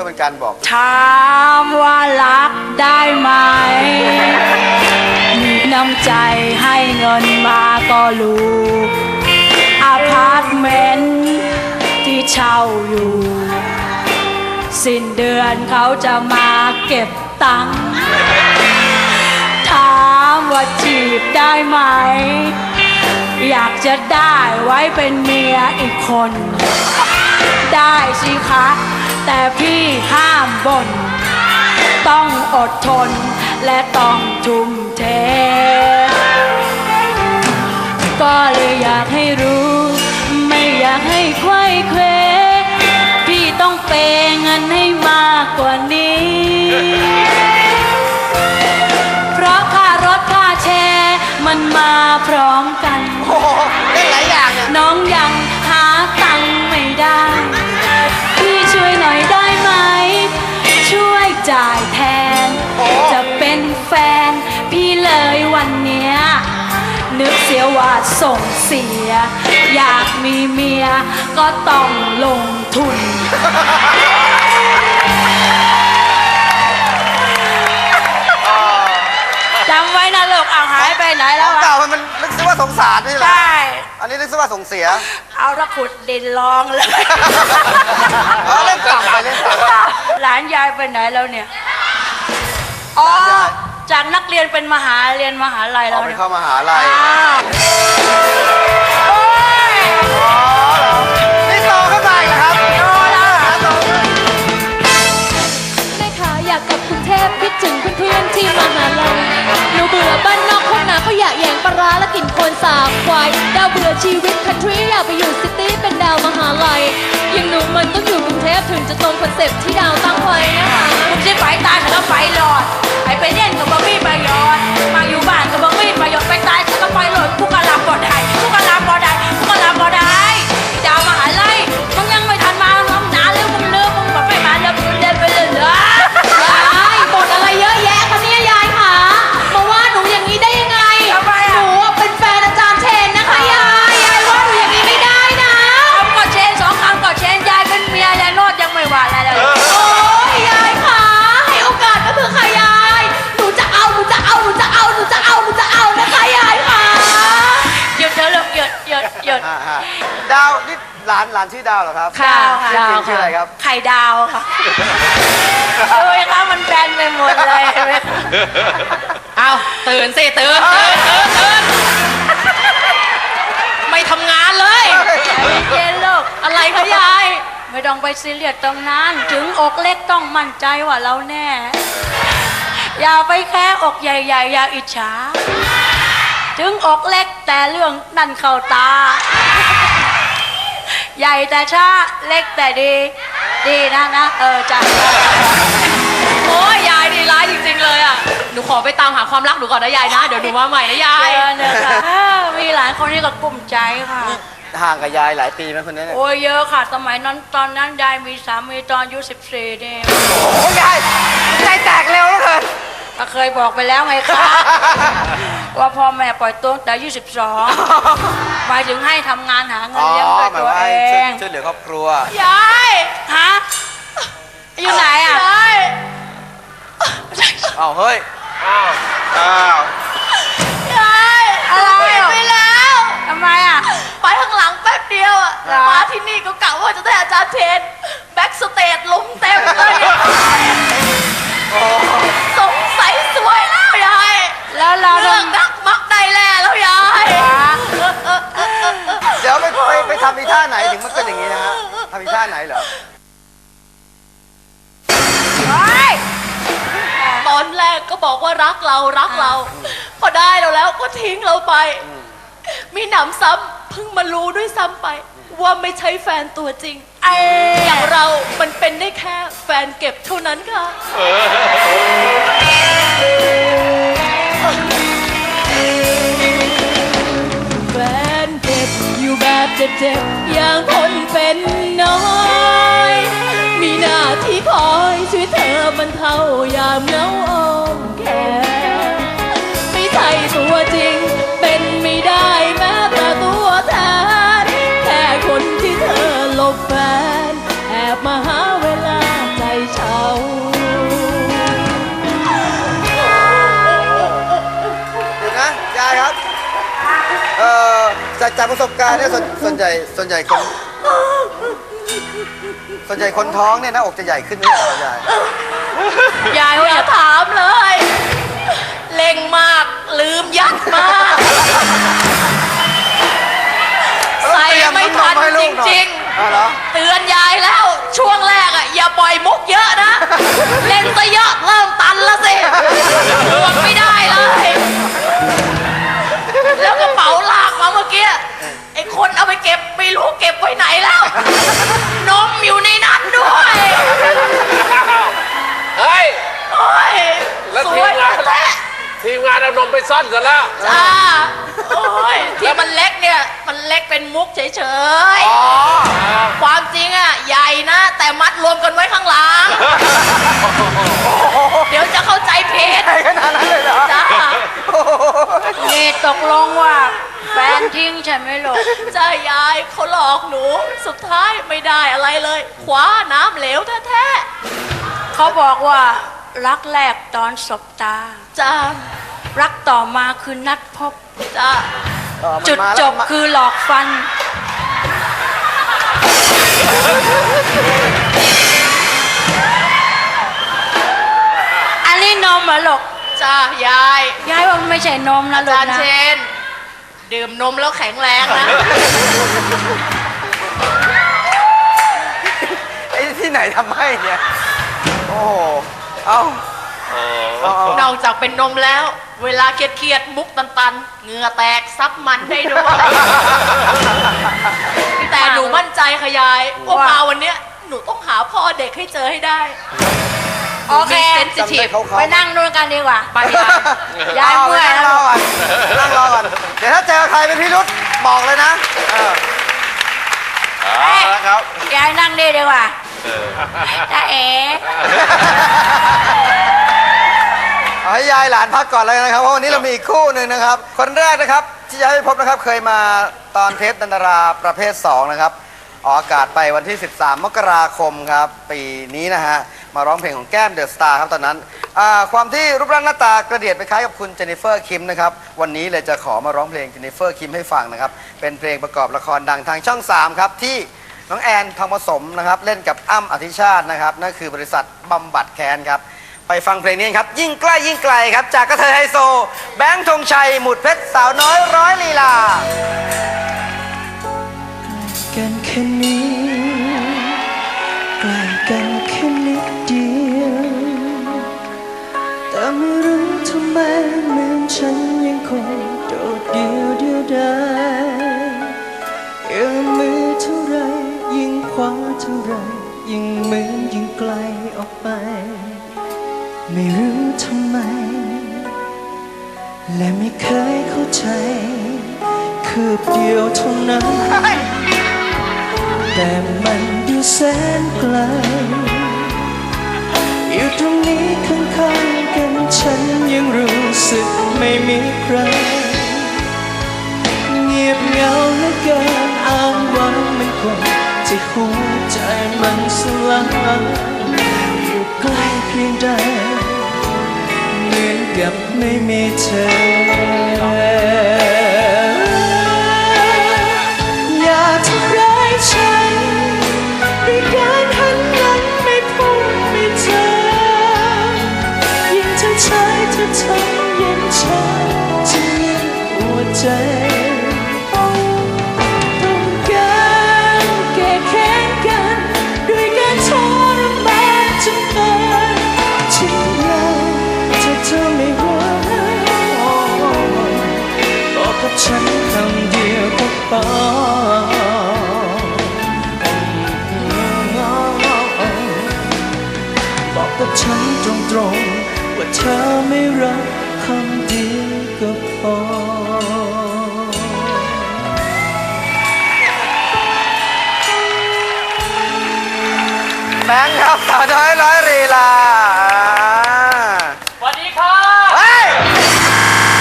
พื่อเป็นการบอก ถามว่ารักได้ไหมมีน้ำใจให้เงินมาก็รู้อาพาร์ตเมนต์ที่เช่าอยู่ สิ้นเดือนเขาจะมาเก็บตังค์ถามว่าจีบได้ไหม อยากจะได้ไว้เป็นเมียอีกคน ได้สิคะ แต่พี่ห้ามบ่น ต้องอดทนและต้องทุ่มเท ก็เลยอยากให้รู้ ไม่อยากให้ไขว้เควพี่ต้องเปย์เงินให้มากกว่านี้ สียว่าส่งเสีย อยากมีเมียก็ต้องลงทุน จำไว้นะลูกเอาหายไปไหนขแล้อวงอะเก่ามันมันนึกซะว่าสงสารนี่แหละใช่อันนี้นึกซะว่าส่งเสีย เอาตะขุดดินลองเลย เอาเล่นต่ำไปเล่นต่ำหลานยายไปไหนแล้วเนี่ย อ๋อหลานยาย จากนักเรียนเป็นมหาเรียนมหาลัยแล้เอาวไปเนี่ยเข้ามหาลัยอ้าวโอ้ยอ๋อเหรอนี่โตขึ้นมาอีกเหรอครับโตแล้ว โตขึ้น แม่ขาอยากกลับกรุงเทพคิดถึงเพื่อนๆที่มหาลัยหนูเบื่อบ้านนอก ร้าและกินโคลนสาบควายดาวเบื่อชีวิตคันทรีอยากไปอยู่ซิตี้เป็นดาวมหาลัยอยังหนูมันต้องอยู่กรุงเทพถึงจะตรงคอนเซ็ปต์ที่ดาวตั้งไว้นะคะมึงจะไปตาฉันก็ไปหลอดไอ้ไปเล่นกับบอมี่ประโยชน์มาอยู่บ้านกับบอมี่ประโยชน์ไปตายฉันก็ไปหลอดกูกะลาบ่ได้กูก หลานหลานชื่อดาวเหรอครับดาวค่ะ ชื่อจริงชื่ออะไรครับ ไข่ดาวค่ะดูยคะมันแบนไปหมดเลยเห็นไหมเอาตื่นสิตื่นตื่นตื่นตื่นไม่ทำงานเลย เย็นลูกอะไรคะยาย ไม่ต้องไปซีเรียสตรงนั้น ถึงอกเล็กต้องมั่นใจว่าเราแน่ อย่าไปแค่อกใหญ่ๆ อย่าอิจฉา ถึงอกเล็กแต่เรื่องนั่นเข้าตา ใหญ่แต่ช้าเล็กแต่ดี ดีนะนะ เออจ้ะโอ้ยยายดีร้ายจริงๆเลยอะ หนูขอไปตามหาความรักหนูก่อนนะยายนะ เดี๋ยวหนูมาใหม่นะยาเจย อเนี่ยค่ะมีหลายคนที่ก็กลุ้มใจค่ะ ห่างกับยายหลายปีไหมคนนี้เนี่ยโอ้ยเยอะค่ะ สมัยนั้นตอนนั้นยายมีสามีตอนอายุสิบสี่นี่โอ้ยายใจแตกเร็วเหลือเกินก็เคยบอกไปแล้วไงคะ ว่าพ่อแม่ปล่อยตัวตั้งแต่อายุสิบสองหมายถึงให้ทำงานหาเงิอ๋นอเลี้ยงด้วยหมายตัวว่าเอให้ช่วยงช่วยเหลือครอบครัว ยายฮะอยู่ไหนอะ ยายอ้าวเฮ้ย อ้าวอ้าวยายอะไรหนูเห็นอะไปแล้วทำไมอะ ไปข้างหลังแป๊บเดียวอะเหรอ มาที่นี่ก็กะว่าจะได้อาจารย์เชนแบ็กสเตจลุมเต็มเลย บอกว่ารักเรารักเรา พอได้เราแล้วก็ทิ้งเราไป มีหนำซ้ำเพิ่งมารู้ด้วยซ้ำไป ว่าไม่ใช่แฟนตัวจริงไอ้อย่างเรา มันเป็นได้แค่แฟนเก็บเท่านั้นค่ะแฟนเก็บอยู่แบบเจ็บๆอย่างคนเป็น บรรเทายามเหงาอมแขนไม่ใช่ตัวจริง เป็นไม่ได้แม้แต่ตัวแทนแค่คนที่เธอหลบแฟน แอบมาหาเวลาใจเฉาเดี๋นะยายครับเออจากประสบการณ์เนี่ยสนส่วนใหญ่ส่วนใหญ่คน ส่วนใหญ่คนท้องเนี่ยหน้าอกจะใหญ่ขึ้นไหมครับยายยายอย่าถามเลย เล่งมากลืมยัดมาก ใส่ไม่ทันจริงอ๋อเหรอๆเตือนยายแล้วช่วงแรกอะอย่าปล่อยมุกเยอะนะ เล่นซะเยอะเริ่มตัน แล้วๆจ้าโอ้ยที่มันเล็กเนี่ย มันเล็กเป็นมุกเฉยๆความจริงอะใหญ่นะ แต่มัดรวมกันไว้ข้างหลัง เดี๋ยวจะเข้าใจผิดใหญ่ขนาดนั้นเลยเหรอจ้าโอ้โหนี่ตกลงว่า แฟนทิ้งใช่ไหมลูกจ้ายายเขาหลอกหนู สุดท้ายไม่ได้อะไรเลย คว้าน้ำเหลวแท้เขาบอกว่ารักแรกตอนสบตา ๆจ้า รักต่อมาคือนัดพบจ้าเออมันจุดมาแล้วจบมา คือหลอกฟัน อันนี้นมเหรอลูกจ้ายายยายว่าไม่ใช่นมนะอาลูกจารย์นะ เชน ดื่มนมแล้วแข็งแรงนะ ไอ้ที่ไหนทำให้เนี่ย โอ้โหเอา เอาเอานอกจากเป็นนมแล้ว เวลาเครียดๆมุกตันๆเหงื่อแตกซับมันได้ด้วย แต่หนูมั่นใจค่ะยายว่ามาวันเนี้ยหนูต้องหาพ่อเด็กให้เจอให้ได้ โอเคเซนซิทีฟจำได้เขาเขาไปนั่งนู่นกันดีกว่า ไปยายยายเมื่อยนั่งแล้รวอก่อนนั่งรอก่อน เดี๋ยวถ้าเจอใครเป็นพิรุษบอกเลยนะเออเอาละครับยายนั่งดีดีกว่าจ้าเอ๋ เอาให้ยายหลานพักก่อนเลยนะครับเพราะวันนี้เรามีอีกคู่หนึ่งนะครับ คนแรกนะครับที่จะให้พบนะครับเคยมาตอนเทปดันดาราประเภท 2 นะครับออกอากาศไปวันที่ 13 มกราคมครับ ปีนี้นะฮะ มาร้องเพลงของแก้มเดอะสตาร์ครับตอนนั้นอ่าความที่รูปร่างหน้าตากระเดียดไปคล้ายกับคุณเจนนิเฟอร์คิมนะครับ วันนี้เลยจะขอมาร้องเพลงเจนนิเฟอร์คิมให้ฟังนะครับ เป็นเพลงประกอบละครดังทางช่อง 3 ครับ ที่น้องแอนทองผสมนะครับ เล่นกับอ้ำอธิชาตินะครับนั่นคือบริษัทบำบัดแคนครับ ไปฟังเพลงนี้ครับ ยิ่งใกล้ยิ่งไกลครับ จากกระเทยไฮโซ แบงค์ธงชัย หมุดเพชรสาวน้อยร้อยลีลากันแค่นี้ และไม่เคยเข้าใจ คืบเดียวเท่านั้น แต่มันดูแสนไกล อยู่ตรงนี้ข้างๆกันฉันยังรู้สึกไม่มีใคร เงียบเหงาเหลือเกินอ้างว้างมันคงที่หัวใจมันสลายอยู่ใกล้เพียงใด อนกับไม่มีเธอ ว่าเธอไม่รักคำเดียวก็พอ แบงค์ครับสาวน้อยร้อยรีลา